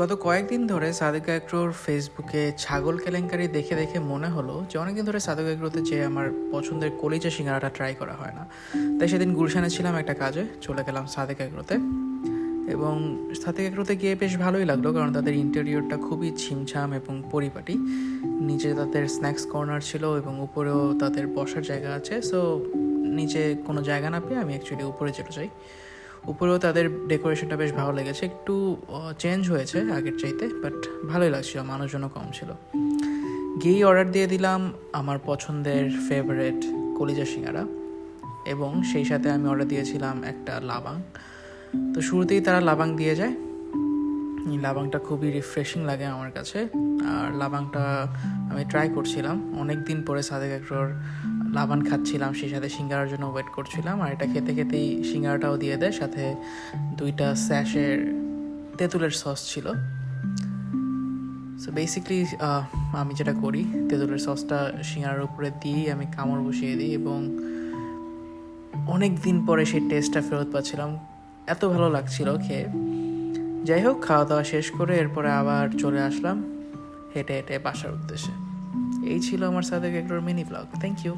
গত কয়েকদিন ধরে সাদেক এগ্রোর ফেসবুকে ছাগল কেলেঙ্কারি দেখে দেখে মনে হলো যে অনেকদিন ধরে সাদেক এগ্রোতে যে আমার পছন্দের কলিজা সিঙ্গারাটা ট্রাই করা হয় না। তাই সেদিন গুলশানে ছিলাম একটা কাজে, চলে গেলাম সাদেক এগ্রোতে এবং সাদেক এগ্রোতে গিয়ে বেশ ভালোই লাগল, কারণ তাদের ইন্টেরিয়রটা খুবই ছিমছাম এবং পরিপাটি। নিচে তাদের স্ন্যাক্স কর্নার ছিল এবং উপরেও তাদের বসার জায়গা আছে। সো নিচে কোনো জায়গা না পেয়ে আমি অ্যাকচুয়ালি উপরে চলে যাই। উপরেও তাদের ডেকোরেশনটা বেশ ভালো লেগেছে। একটু চেঞ্জ হয়েছে আগের চাইতে বাট ভালোই লাগছিল, মানুষজনও কম ছিল। গিয়েই অর্ডার দিয়ে দিলাম আমার পছন্দের ফেভারেট কলিজা সিঙ্গারা এবং সেই সাথে আমি অর্ডার দিয়েছিলাম একটা লাবাং। তো শুরুতেই তারা লাবাং দিয়ে যায়। লাবাংটা খুবই রিফ্রেশিং লাগে আমার কাছে। আর লাবাংটা আমি ট্রাই করছিলাম। অনেক দিন পরে সাদেক একর লাবান খাচ্ছিলাম, সেই সাথে সিঙ্গারার জন্য ওয়েট করছিলাম। আর এটা খেতে খেতেই সিঙ্গারাটাও দিয়ে দেয়, সাথে দুইটা স্যাশের তেঁতুলের সস ছিল। সো বেসিকলি আমি যেটা করি, তেঁতুলের সসটা সিঙ্গারার উপরে দিয়েই আমি কামড় বসিয়ে দিই এবং অনেক দিন পরে সেই টেস্টটা ফেরত পাচ্ছিলাম। এত ভালো লাগছিল খেয়ে। যাই হোক খাওয়া দাওয়া শেষ করে এরপরে আবার চলে আসলাম হেঁটে হেঁটে বাসার উদ্দেশ্যে। এই ছিল আমার সাথে একটু মিনি ব্লগ থ্যাংক ইউ